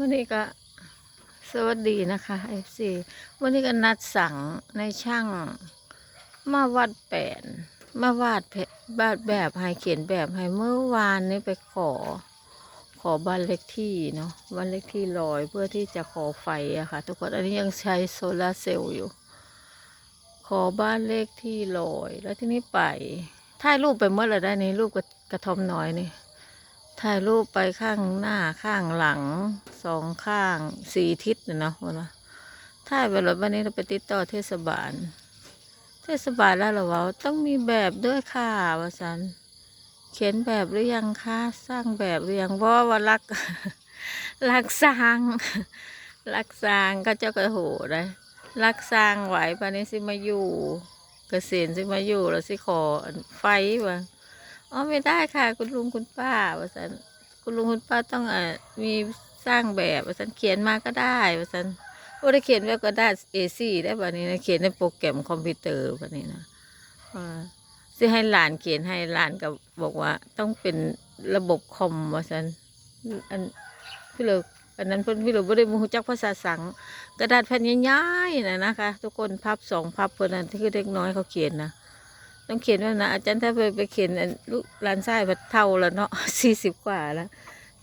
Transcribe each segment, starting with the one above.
วันนี้ก็สวัสดีนะคะ FC วันนี้ก็นัดสั่งในช่างมาวัดแปนมาวาดแผวาดแบบให้เขียนแบบให้เมื่อวานนี้ไปขอ ขอบ้านเลขที่เนาะบ้านเลขที่ลอยเพื่อที่จะขอไฟอะค่ะ ทุกคนอันนี้ยังใช้โซลาร์เซลล์อยู่ ขอบ้านเลขที่ลอย แล้วที่นี้ไปถ่ายรูปไปเมื่อไรได้นี่รูปกระกระทอมน้อยนี่ ถ่ายรูปไปข้างหน้าข้างหลังสองข้างสี่ทิศนะเนาะว่านะถ่ายไปแล้ววันนี้เราไปติดต่อเทศบาล เทศบาลแล้วเหราว่าต้องมีแบบด้วยค่ะว่าสันเขียนแบบหรือยังคะสร้างแบบหรือยังว่าว่ารักรักสร้างรักสร้างก็เจ้าก็โหได้รักสร้างไหวปานนี้สิมาอยู่ เกษียณสิมาอยู่แล้วสิขอไฟว่า อ๋อไม่ได้ค่ะ คุณลุงคุณป้าว่าสันคุณลุงคุณป้าต้องอ่อมีสร้างแบบว่าสันเขียนมาก็ได้ว่าสันว่าได้เขียนแบบก็ได้เอซี่ได้แบบนี้นะเขียนในโปรแกรมคอมพิวเตอร์แบบนี้นะว่าสิให้หลานเขียนให้หลานก็บอกว่า ต้องเป็นระบบคอมว่าสันอันพี่เลิกอันนั้นเพิ่นพี่เลิกบ่ได้มูจักภาษาสังกระดาษแผ่นใหญ่ๆนะนะคะ ทุกคนพับสองพับเพิ่นนั้นที่เด็กน้อยเขาเขียนนะ ต้องเขียนว่านะอาจารย์ถ้าไปไปเขียนลูกหลานชายพัดเท่าแล้วเนาะสี่สิบกว่าแล้ว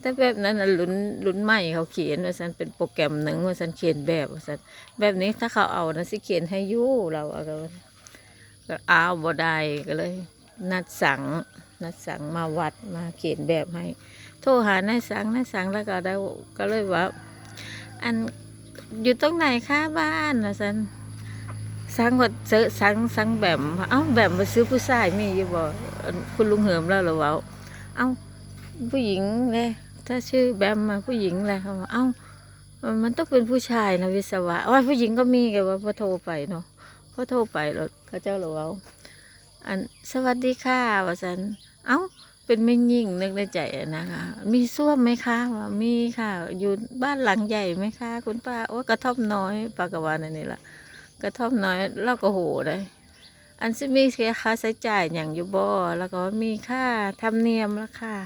ถ้าแบบนั้นลุ้นลุ้นใหม่เขาเขียนว่าสันเป็นโปรแกรมหนึ่งว่าสันเขียนแบบว่าสันแบบนี้ถ้าเขาเอานะสิเขียนให้ยู่เราเอาก็ก็เอาบ่ได้ก็เลย นัดสั่งนัดสั่งมาวัดมาเขียนแบบให้ โทรหานายสั่งนายสั่งแล้วก็ได้ก็เลยว่า อันอยู่ตรงไหนคะบ้านว่าสัน สังก็เจอสังสังแบบเอ้าแบบมาซื้อผู้ชายมีอยู่บ่อันคุณลุงเหิมแล้วหรอวะเอ้าผู้หญิงเลยถ้าชื่อแบมมาผู้หญิงเลยเขาบอกเอ้ามันต้องเป็นผู้ชายนะวิศวะว่าผู้หญิงก็มีแกว่าพอโทรไปเนาะพอโทรไปแล้วเขาเจ้าหรอวะอันสวัสดีค่ะว่าสันเอ้าเป็นไม่ยิ่งนึกในใจนะคะ มีส้วมไหมคะว่ามีค่ะ อยู่บ้านหลังใหญ่ไหมคะ คุณป้าโอ้กระท่อมน้อยปากกวานอันนี้ละ กระท่อมน้อยเราก็โหได้อันซิมีเสียค่าใช้จ่ายอย่างอยู่บ่แล้วก็มีค่าธรรมเนียมแล้วค่ะ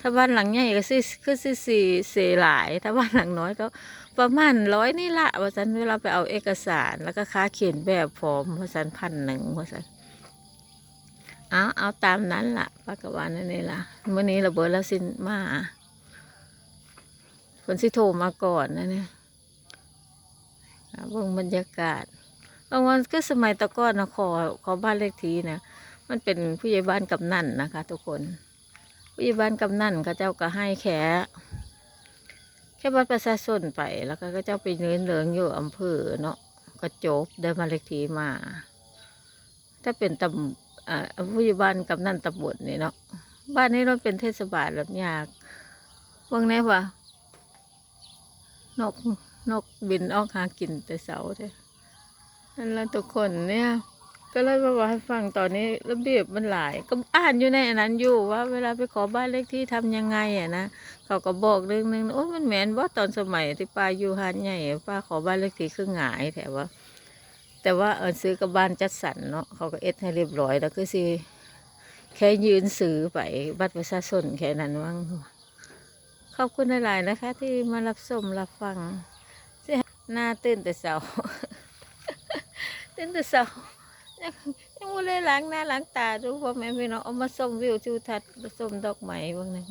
ถ้าบ้านหลังใหญ่ก็สิคือสิสี่เสียหลาย ถ้าบ้านหลังน้อยก็ประมาณร้อยนี่ละว่าสันเวลาไปเอาเอกสารแล้วก็ค่าเขียนแบบฟอร์มว่าสันพันหนึ่งว่าสันเอาเอาตามนั้นละปากกวานนั่นนี่ละเมื่อนี้เราเบิดแล้วสินมาคนสิโทรมาก่อนนะเนี่ยอ่า เบิ่งบรรยากาศบางวันก็สมัยตะก้อนนะขอขอบ้านเลขทีนะมันเป็นผู้ใหญ่บ้านกำนันนะคะ ทุกคน ผู้ใหญ่บ้านกำนันเขาเจ้าก็ให้แค่แค่บัตรประชาชนไปแล้วก็เขาเจ้าไปเนื้อเหลืองอยู่อำเภอเนาะก็จบได้บ้าเลขทีมา ถ้าเป็นตำอ่าผู้ใหญ่บ้านกำนันตำบลนี่เนาะบ้านนี้เราเป็นเทศบาลแบบยากเบิ่งแน่ว่านก นกบินออกหากินแต่เสาเด้นั่นละทุกคนเนี่ย ก็เลยมาบอกให้ฟังตอนนี้ระเบียบมันหลาย ก็อ่านอยู่ในอันนั้นอยู่ว่า เวลาไปขอบ้านเลขที่ทำยังไงอะนะเขาก็บอกเรื่องนึงโอ้มันแมนว่าตอนสมัยที่ป้าอยู่หาดใหญ่ป้าขอบ้านเลขที่คือหงายแต่ว่า แต่ว่าเออซื้อกับบ้านจัดสรรเนาะเขาก็เอ็ดให้เรียบร้อยแล้วก็สิแค่ยืนซื้อไปบัตรประชาชนแค่นั้นว่างขอบคุณหลายๆนะคะ ที่มารับชมรับฟัง หน้าตื่นแต่เสาตื่นแต่เสายังยังไม่ได้ล้างหน้าล้างตาดูพ่อแม่พี่น้องเอามาชมวิวทิวทัศน์ชมดอกไม้บ้างนะ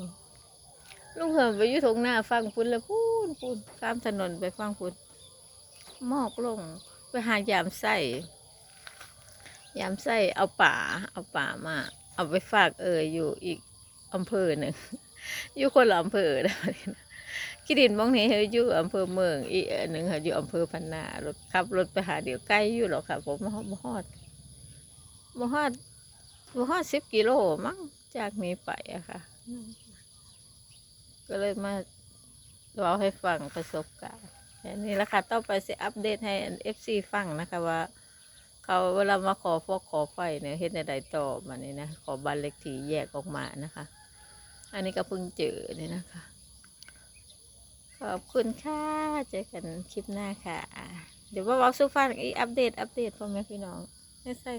ลุงเหิมไปยู่ทงหน้าฟังพุ่นแล้วพูนพูนข้ามถนนไปฟังพุ่นหมอกลงไปหายามไส้ยามไส้เอาป่า เอาป่ามา เอาไปฝากเอออยู่อีกอำเภอหนึ่งอยู่คนละอำเภอนะ คิดินมองนี้เขาอยู่อำเภอเมืองอีกอันหนึ่งเขาอยู่อำเภอพันนารถขับรถไปหาเดี๋ยวใกล้อยู่หรอกค่ะผมมาฮอดมาฮอดมาฮอดสิบกิโลมั้งจากนี้ไปอะค่ะ ก็เลยมาเล่าให้ฟังประสบการณ์แค่นี้ละค่ะต้องไปสิอัปเดตให้เอฟซีฟังนะคะว่า เขาเวลามาขอฟอกขอไฟเนี่ยเห็นใดต่อมานี่นะขอบันเล็กที่แยกออกมานะคะ อันนี้ก็เพิ่งเจอเนี่ยนะคะ ขอบคุณค่ะ เจอกันคลิปหน้าค่ะ เดี๋ยวว่าบอกสู้ฟันอีอัปเดต อัปเดตพ่อแม่พี่น้องไม่ใช่